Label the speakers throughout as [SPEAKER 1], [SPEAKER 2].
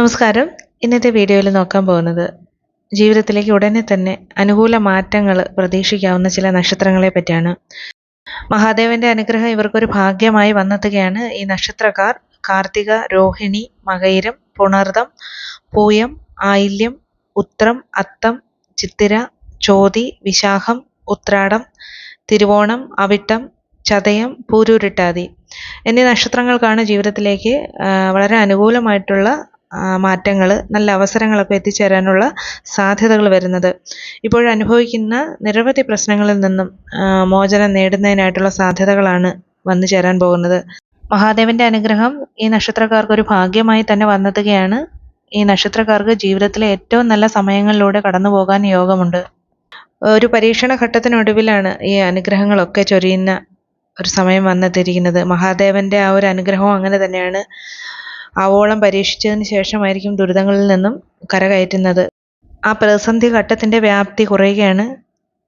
[SPEAKER 1] നമസ്കാരം. ഇന്നത്തെ വീഡിയോയിൽ നോക്കാൻ പോകുന്നത് ജീവിതത്തിലേക്ക് ഉടനെ തന്നെ അനുകൂല മാറ്റങ്ങൾ പ്രതീക്ഷിക്കാവുന്ന ചില നക്ഷത്രങ്ങളെ പറ്റിയാണ്. മഹാദേവന്റെ അനുഗ്രഹം ഇവർക്കൊരു ഭാഗ്യമായി വന്നെത്തുകയാണ് ഈ നക്ഷത്രക്കാർ. കാർത്തിക രോഹിണി മകയിരം പുണർദം പൂയം ആയില്യം ഉത്രം അത്തം ചിത്തിര ചോതി വിശാഖം ഉത്രാടം തിരുവോണം അവിട്ടം ചതയം പൂരൂരിട്ടാതി. എന്നീ നക്ഷത്രങ്ങൾക്കാണ് ജീവിതത്തിലേക്ക് വളരെ അനുകൂലമായിട്ടുള്ള മാറ്റങ്ങൾ നല്ല അവസരങ്ങളൊക്കെ എത്തിച്ചേരാനുള്ള സാധ്യതകൾ വരുന്നത്. ഇപ്പോഴനുഭവിക്കുന്ന നിരവധി പ്രശ്നങ്ങളിൽ നിന്നും മോചനം നേടുന്നതിനായിട്ടുള്ള സാധ്യതകളാണ് വന്നു ചേരാൻ പോകുന്നത്. മഹാദേവന്റെ അനുഗ്രഹം ഈ നക്ഷത്രക്കാർക്ക് ഒരു ഭാഗ്യമായി തന്നെ വന്നെത്തുകയാണ്. ഈ നക്ഷത്രക്കാർക്ക് ജീവിതത്തിലെ ഏറ്റവും നല്ല സമയങ്ങളിലൂടെ കടന്നു പോകാൻ യോഗമുണ്ട്. ഒരു പരീക്ഷണ ഘട്ടത്തിനൊടുവിലാണ് ഈ അനുഗ്രഹങ്ങളൊക്കെ ചൊരിയുന്ന ഒരു സമയം വന്നെത്തിയിരിക്കുന്നത്. മഹാദേവന്റെ ആ ഒരു അനുഗ്രഹവും അങ്ങനെ തന്നെയാണ്. ആവോളം പരീക്ഷിച്ചതിന് ശേഷമായിരിക്കും ദുരിതങ്ങളിൽ നിന്നും കരകയറ്റുന്നത്. ആ പ്രതിസന്ധി ഘട്ടത്തിന്റെ വ്യാപ്തി കുറയുകയാണ്.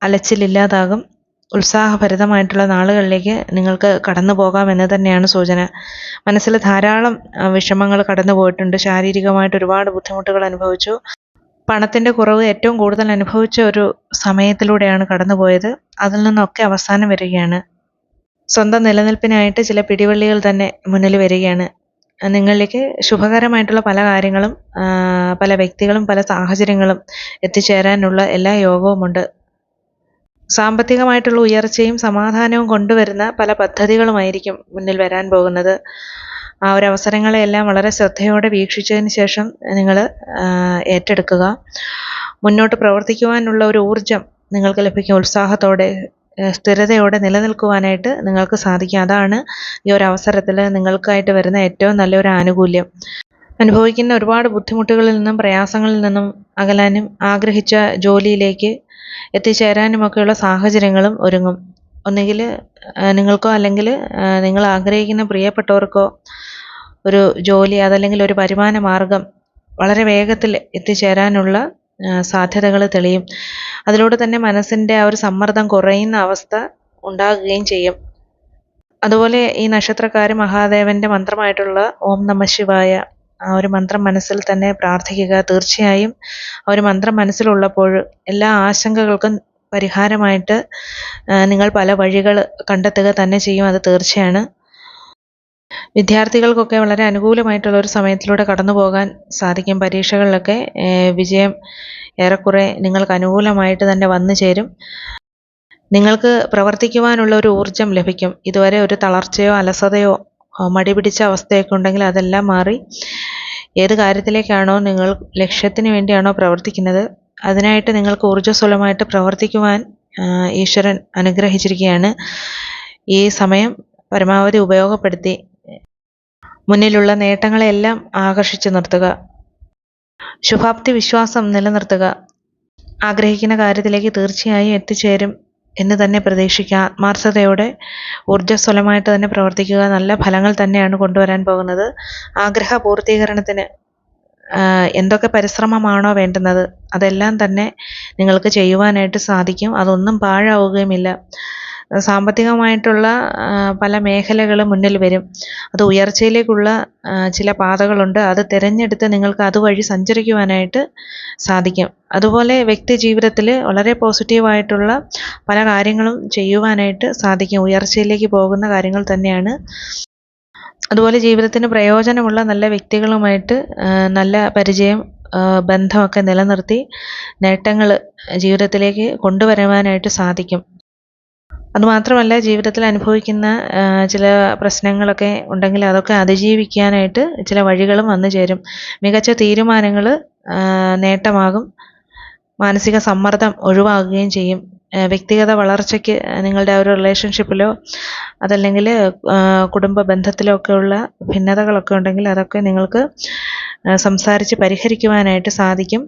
[SPEAKER 1] അലച്ചിലില്ലാതാകും ഉത്സാഹഭരിതമായിട്ടുള്ള നാളുകളിലേക്ക് നിങ്ങൾക്ക് കടന്നു പോകാമെന്ന് തന്നെയാണ് സൂചന. മനസ്സിൽ ധാരാളം വിഷമങ്ങൾ കടന്നു പോയിട്ടുണ്ട്. ശാരീരികമായിട്ട് ഒരുപാട് ബുദ്ധിമുട്ടുകൾ അനുഭവിച്ചു. പണത്തിന്റെ കുറവ് ഏറ്റവും കൂടുതൽ അനുഭവിച്ച ഒരു സമയത്തിലൂടെയാണ് കടന്നുപോയത് അതിൽ നിന്നൊക്കെ അവസാനം വരികയാണ്. സ്വന്തം നിലനിൽപ്പിനായിട്ട് ചില പിടിവള്ളികൾ തന്നെ മുന്നിൽ വരികയാണ്. നിങ്ങളിലേക്ക് ശുഭകരമായിട്ടുള്ള പല കാര്യങ്ങളും പല വ്യക്തികളും പല സാഹചര്യങ്ങളും എത്തിച്ചേരാനുള്ള എല്ലാ യോഗവുമുണ്ട് സാമ്പത്തികമായിട്ടുള്ള ഉയർച്ചയും സമാധാനവും കൊണ്ടുവരുന്ന പല പദ്ധതികളുമായിരിക്കും മുന്നിൽ വരാൻ പോകുന്നത്. ആ ഒരു അവസരങ്ങളെയെല്ലാം വളരെ ശ്രദ്ധയോടെ വീക്ഷിച്ചതിന് ശേഷം നിങ്ങൾ ഏറ്റെടുക്കുക. മുന്നോട്ട് പ്രവർത്തിക്കുവാനുള്ള ഒരു ഊർജം നിങ്ങൾക്ക് ലഭിക്കും. ഉത്സാഹത്തോടെ സ്ഥിരതയോടെ നിലനിൽക്കുവാനായിട്ട് നിങ്ങൾക്ക് സാധിക്കും. അതാണ് ഈ ഒരു അവസരത്തിൽ നിങ്ങൾക്കായിട്ട് വരുന്ന ഏറ്റവും നല്ലൊരു ആനുകൂല്യം. അനുഭവിക്കുന്ന ഒരുപാട് ബുദ്ധിമുട്ടുകളിൽ നിന്നും പ്രയാസങ്ങളിൽ നിന്നും അകലാനും ആഗ്രഹിച്ച ജോലിയിലേക്ക് എത്തിച്ചേരാനുമൊക്കെയുള്ള സാഹചര്യങ്ങളും ഒരുങ്ങും. ഒന്നുകിൽ നിങ്ങൾക്കോ അല്ലെങ്കിൽ നിങ്ങൾ ആഗ്രഹിക്കുന്ന പ്രിയപ്പെട്ടവർക്കോ ഒരു ജോലി അതല്ലെങ്കിൽ ഒരു വരുമാന മാർഗം വളരെ വേഗത്തിൽ എത്തിച്ചേരാനുള്ള സാധ്യതകൾ തെളിയും. അതിലൂടെ തന്നെ മനസ്സിന്റെ ആ ഒരു സമ്മർദ്ദം കുറയുന്ന അവസ്ഥ ഉണ്ടാകുകയും ചെയ്യും. അതുപോലെ ഈ നക്ഷത്രക്കാർ മഹാദേവന്റെ മന്ത്രമായിട്ടുള്ള ഓം നമ ശിവായ ആ ഒരു മന്ത്രം മനസ്സിൽ തന്നെ പ്രാർത്ഥിക്കുക. തീർച്ചയായും ആ ഒരു മന്ത്രം മനസ്സിലുള്ളപ്പോൾ എല്ലാ ആശങ്കകൾക്കും പരിഹാരമായിട്ട് നിങ്ങൾ പല വഴികൾ കണ്ടെത്തുക തന്നെ ചെയ്യും. അത് തീർച്ചയാണ്. വിദ്യാർത്ഥികൾക്കൊക്കെ വളരെ അനുകൂലമായിട്ടുള്ള ഒരു സമയത്തിലൂടെ കടന്നു പോകാൻ സാധിക്കും. പരീക്ഷകളിലൊക്കെ വിജയം ഏറെക്കുറെ നിങ്ങൾക്ക് അനുകൂലമായിട്ട് തന്നെ വന്നു ചേരും. നിങ്ങൾക്ക് പ്രവർത്തിക്കുവാനുള്ള ഒരു ഊർജം ലഭിക്കും. ഇതുവരെ ഒരു തളർച്ചയോ അലസതയോ മടി പിടിച്ച അവസ്ഥയൊക്കെ ഉണ്ടെങ്കിൽ അതെല്ലാം മാറി. ഏത് കാര്യത്തിലേക്കാണോ നിങ്ങൾ ലക്ഷ്യത്തിന് വേണ്ടിയാണോ പ്രവർത്തിക്കുന്നത് അതിനായിട്ട് നിങ്ങൾക്ക് ഊർജസ്വലമായിട്ട് പ്രവർത്തിക്കുവാൻ ഈശ്വരൻ അനുഗ്രഹിച്ചിരിക്കുകയാണ്. ഈ സമയം പരമാവധി ഉപയോഗപ്പെടുത്തി മുന്നിലുള്ള നേട്ടങ്ങളെല്ലാം ആകർഷിച്ചു നിർത്തുക. ശുഭാപ്തി വിശ്വാസം നിലനിർത്തുക. ആഗ്രഹിക്കുന്ന കാര്യത്തിലേക്ക് തീർച്ചയായും എത്തിച്ചേരും എന്ന് തന്നെ പ്രതീക്ഷിക്കുക ആത്മാർത്ഥതയോടെ ഊർജസ്വലമായിട്ട് തന്നെ പ്രവർത്തിക്കുക നല്ല ഫലങ്ങൾ തന്നെയാണ് കൊണ്ടുവരാൻ പോകുന്നത്. ആഗ്രഹ പൂർത്തീകരണത്തിന് എന്തൊക്കെ പരിശ്രമമാണോ വേണ്ടുന്നത് അതെല്ലാം തന്നെ നിങ്ങൾക്ക് ചെയ്യുവാനായിട്ട് സാധിക്കും. അതൊന്നും പാഴാവുകയുമില്ല. സാമ്പത്തികമായിട്ടുള്ള പല മേഖലകൾ മുന്നിൽ വരും. അത് ഉയർച്ചയിലേക്കുള്ള ചില പാതകളുണ്ട്. അത് തിരഞ്ഞെടുത്ത് നിങ്ങൾക്ക് അതുവഴി സഞ്ചരിക്കുവാനായിട്ട് സാധിക്കും. അതുപോലെ വ്യക്തി ജീവിതത്തിൽ വളരെ പോസിറ്റീവായിട്ടുള്ള പല കാര്യങ്ങളും ചെയ്യുവാനായിട്ട് സാധിക്കും. ഉയർച്ചയിലേക്ക് പോകുന്ന കാര്യങ്ങൾ തന്നെയാണ്. അതുപോലെ ജീവിതത്തിന് പ്രയോജനമുള്ള നല്ല വ്യക്തികളുമായിട്ട് നല്ല പരിചയം ബന്ധമൊക്കെ നിലനിർത്തി നേട്ടങ്ങൾ ജീവിതത്തിലേക്ക് കൊണ്ടുവരുവാനായിട്ട് സാധിക്കും. അതുമാത്രമല്ല ജീവിതത്തിൽ അനുഭവിക്കുന്ന ചില പ്രശ്നങ്ങളൊക്കെ ഉണ്ടെങ്കിൽ അതൊക്കെ അതിജീവിക്കാനായിട്ട് ചില വഴികളും വന്നു ചേരും. മികച്ച തീരുമാനങ്ങൾ നേട്ടമാകും. മാനസിക സമ്മർദ്ദം ഒഴിവാകുകയും ചെയ്യും. വ്യക്തിഗത വളർച്ചയ്ക്ക് നിങ്ങളുടെ ഒരു റിലേഷൻഷിപ്പിലോ അതല്ലെങ്കിൽ കുടുംബ ബന്ധത്തിലോ ഒക്കെയുള്ള ഭിന്നതകളൊക്കെ ഉണ്ടെങ്കിൽ അതൊക്കെ നിങ്ങൾക്ക് സംസാരിച്ച് പരിഹരിക്കുവാനായിട്ട് സാധിക്കും.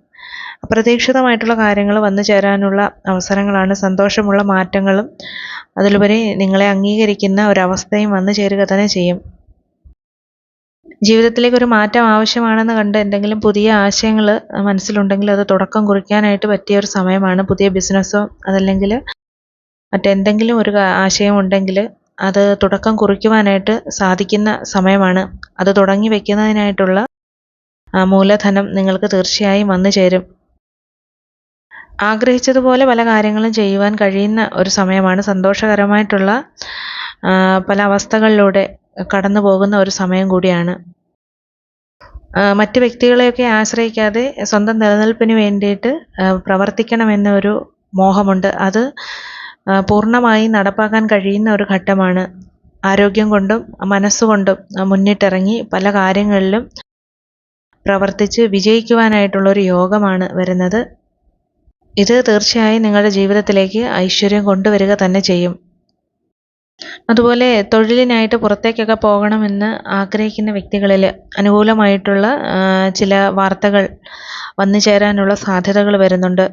[SPEAKER 1] അപ്രതീക്ഷിതമായിട്ടുള്ള കാര്യങ്ങൾ വന്നു ചേരാനുള്ള അവസരങ്ങളാണ്. സന്തോഷമുള്ള മാറ്റങ്ങളും അതിലുപരി നിങ്ങളെ അംഗീകരിക്കുന്ന ഒരവസ്ഥയും വന്നു ചേരുക തന്നെ ചെയ്യും. ജീവിതത്തിലേക്ക് ഒരു മാറ്റം ആവശ്യമാണെന്ന് കണ്ട് എന്തെങ്കിലും പുതിയ ആശയങ്ങൾ മനസ്സിലുണ്ടെങ്കിൽ അത് തുടക്കം കുറിക്കാനായിട്ട് പറ്റിയ ഒരു സമയമാണ്. പുതിയ ബിസിനസ്സോ അതല്ലെങ്കിൽ മറ്റെന്തെങ്കിലും ഒരു ആശയം ഉണ്ടെങ്കിൽ അത് തുടക്കം കുറിക്കുവാനായിട്ട് സാധിക്കുന്ന സമയമാണ്. അത് തുടങ്ങി വെക്കുന്നതിനായിട്ടുള്ള ആ, മൂലധനം നിങ്ങൾക്ക് തീർച്ചയായും വന്നു ചേരും. ആഗ്രഹിച്ചതുപോലെ പല കാര്യങ്ങളും ചെയ്യുവാൻ കഴിയുന്ന ഒരു സമയമാണ്. സന്തോഷകരമായിട്ടുള്ള പല അവസ്ഥകളിലൂടെ കടന്നു പോകുന്ന ഒരു സമയം കൂടിയാണ്. മറ്റു വ്യക്തികളെയൊക്കെ ആശ്രയിക്കാതെ സ്വന്തം നിലനിൽപ്പിന് വേണ്ടിയിട്ട് ആ, പ്രവർത്തിക്കണമെന്നൊരു മോഹമുണ്ട്. അത് പൂർണമായി നടപ്പാക്കാൻ കഴിയുന്ന ഒരു ഘട്ടമാണ്. ആരോഗ്യം കൊണ്ടും മനസ്സുകൊണ്ടും മുന്നിട്ടിറങ്ങി പല കാര്യങ്ങളിലും പ്രവർത്തിച്ച് വിജയിക്കുവാനായിട്ടുള്ളൊരു യോഗമാണ് വരുന്നത്. ഇത് തീർച്ചയായും നിങ്ങളുടെ ജീവിതത്തിലേക്ക് ഐശ്വര്യം കൊണ്ടുവരിക തന്നെ ചെയ്യും. അതുപോലെ തൊഴിലിനായിട്ട് പുറത്തേക്കൊക്കെ പോകണമെന്ന് ആഗ്രഹിക്കുന്ന വ്യക്തികളിൽ അനുകൂലമായിട്ടുള്ള ചില വാർത്തകൾ വന്നു ചേരാനുള്ള സാധ്യതകൾ വരുന്നുണ്ട്.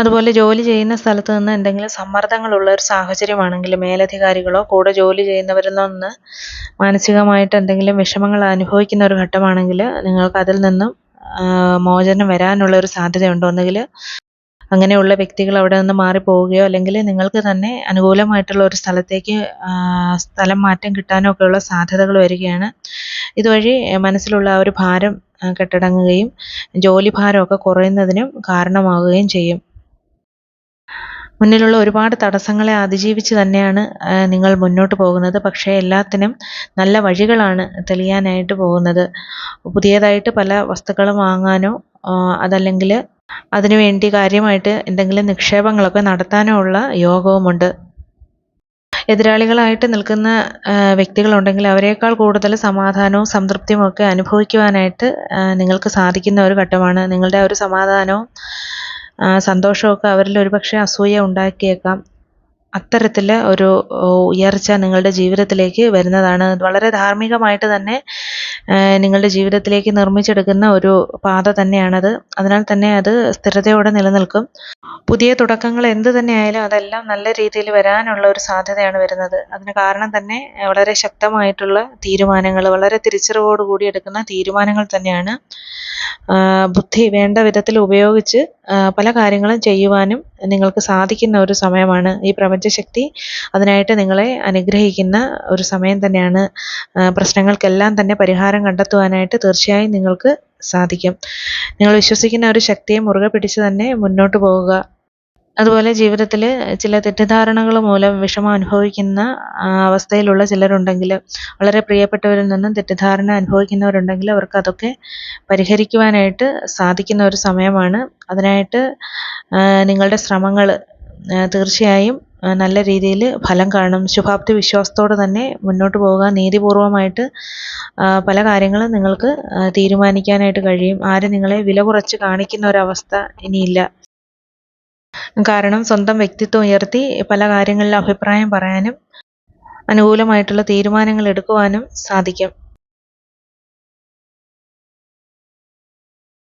[SPEAKER 1] അതുപോലെ ജോലി ചെയ്യുന്ന സ്ഥലത്ത് നിന്ന് എന്തെങ്കിലും സമ്മർദ്ദങ്ങളുള്ള ഒരു സാഹചര്യമാണെങ്കിൽ മേലധികാരികളോ കൂടെ ജോലി ചെയ്യുന്നവരിൽ നിന്ന് മാനസികമായിട്ട് എന്തെങ്കിലും വിഷമങ്ങൾ അനുഭവിക്കുന്ന ഒരു ഘട്ടമാണെങ്കിൽ നിങ്ങൾക്ക് അതിൽ നിന്നും മോചനം വരാനുള്ള ഒരു സാധ്യതയുണ്ട്. ഒന്നുകിൽ അങ്ങനെയുള്ള വ്യക്തികൾ അവിടെ നിന്ന് മാറിപ്പോവുകയോ അല്ലെങ്കിൽ നിങ്ങൾക്ക് തന്നെ അനുകൂലമായിട്ടുള്ള ഒരു സ്ഥലത്തേക്ക് സ്ഥലം മാറ്റം കിട്ടാനോ ഒക്കെയുള്ള സാധ്യതകൾ വരികയാണ്. ഇതുവഴി മനസ്സിലുള്ള ആ ഒരു ഭാരം കെട്ടടങ്ങുകയും ജോലി ഭാരമൊക്കെ കുറയുന്നതിനും കാരണമാവുകയും ചെയ്യും. മുന്നിലുള്ള ഒരുപാട് തടസ്സങ്ങളെ അതിജീവിച്ച് തന്നെയാണ് നിങ്ങൾ മുന്നോട്ട് പോകുന്നത്. പക്ഷേ എല്ലാത്തിനും നല്ല വഴികളാണ് തെളിയാനായിട്ട് പോകുന്നത്. പുതിയതായിട്ട് പല വസ്തുക്കളും വാങ്ങാനോ അതല്ലെങ്കിൽ അതിനുവേണ്ടി കാര്യമായിട്ട് എന്തെങ്കിലും നിക്ഷേപങ്ങളൊക്കെ നടത്താനുള്ള യോഗവുമുണ്ട്. എതിരാളികളായിട്ട് നിൽക്കുന്ന വ്യക്തികളുണ്ടെങ്കിൽ അവരെക്കാൾ കൂടുതൽ സമാധാനവും സംതൃപ്തിയും ഒക്കെ അനുഭവിക്കുവാനായിട്ട് നിങ്ങൾക്ക് സാധിക്കുന്ന ഒരു ഘട്ടമാണ്. നിങ്ങളുടെ ഒരു സമാധാനവും സന്തോഷമൊക്കെ അവരിൽ ഒരുപക്ഷെ അസൂയ ഉണ്ടാക്കിയേക്കാം. അത്തരത്തിൽ ഒരു ഉയർച്ച നിങ്ങളുടെ ജീവിതത്തിലേക്ക് വരുന്നതാണ്. വളരെ ധാർമ്മികമായിട്ട് തന്നെ നിങ്ങളുടെ ജീവിതത്തിലേക്ക് നിർമ്മിച്ചെടുക്കുന്ന ഒരു പാത തന്നെയാണത്. അതിനാൽ തന്നെ അത് സ്ഥിരതയോടെ നിലനിൽക്കും. പുതിയ തുടക്കങ്ങൾ എന്ത് തന്നെ ആയാലും അതെല്ലാം നല്ല രീതിയിൽ വരാനുള്ള ഒരു സാധ്യതയാണ് വരുന്നത്. അതിന് കാരണം തന്നെ വളരെ ശക്തമായിട്ടുള്ള തീരുമാനങ്ങൾ വളരെ തിരിച്ചറിവോടുകൂടി എടുക്കുന്ന തീരുമാനങ്ങൾ തന്നെയാണ്. ബുദ്ധി വേണ്ട വിധത്തിൽ ഉപയോഗിച്ച് പല കാര്യങ്ങളും ചെയ്യുവാനും നിങ്ങൾക്ക് സാധിക്കുന്ന ഒരു സമയമാണ് ഈ പ്രപഞ്ചശക്തി. അതിനായിട്ട് നിങ്ങളെ അനുഗ്രഹിക്കുന്ന ഒരു സമയം തന്നെയാണ് പ്രശ്നങ്ങൾക്കെല്ലാം തന്നെ പരിഹാരം കണ്ടെത്തുവാനായിട്ട് തീർച്ചയായും നിങ്ങൾക്ക് സാധിക്കും. നിങ്ങൾ വിശ്വസിക്കുന്ന ഒരു ശക്തിയെ മുറുകെ പിടിച്ച് തന്നെ മുന്നോട്ട് പോവുക അതുപോലെ ജീവിതത്തിൽ ചില തെറ്റിദ്ധാരണകൾ മൂലം വിഷമം അനുഭവിക്കുന്ന അവസ്ഥയിലുള്ള ചിലരുണ്ടെങ്കിൽ വളരെ പ്രിയപ്പെട്ടവരിൽ നിന്നും തെറ്റിദ്ധാരണ അനുഭവിക്കുന്നവരുണ്ടെങ്കിൽ അവർക്ക് അതൊക്കെ പരിഹരിക്കുവാനായിട്ട് സാധിക്കുന്ന ഒരു സമയമാണ്. അതിനായിട്ട് നിങ്ങളുടെ ശ്രമങ്ങൾ തീർച്ചയായും നല്ല രീതിയിൽ ഫലം കാണും. ശുഭാപ്തി വിശ്വാസത്തോടെ തന്നെ മുന്നോട്ട് പോവുക. നീതിപൂർവമായിട്ട് പല കാര്യങ്ങളും നിങ്ങൾക്ക് തീരുമാനിക്കാനായിട്ട് കഴിയും. ആരും നിങ്ങളെ വില കുറച്ച് കാണിക്കുന്ന ഒരവസ്ഥ ഇനിയില്ല. കാരണം സ്വന്തം വ്യക്തിത്വം ഉയർത്തി പല കാര്യങ്ങളിലും അഭിപ്രായം പറയാനും അനുകൂലമായിട്ടുള്ള തീരുമാനങ്ങൾ എടുക്കുവാനും സാധിക്കും.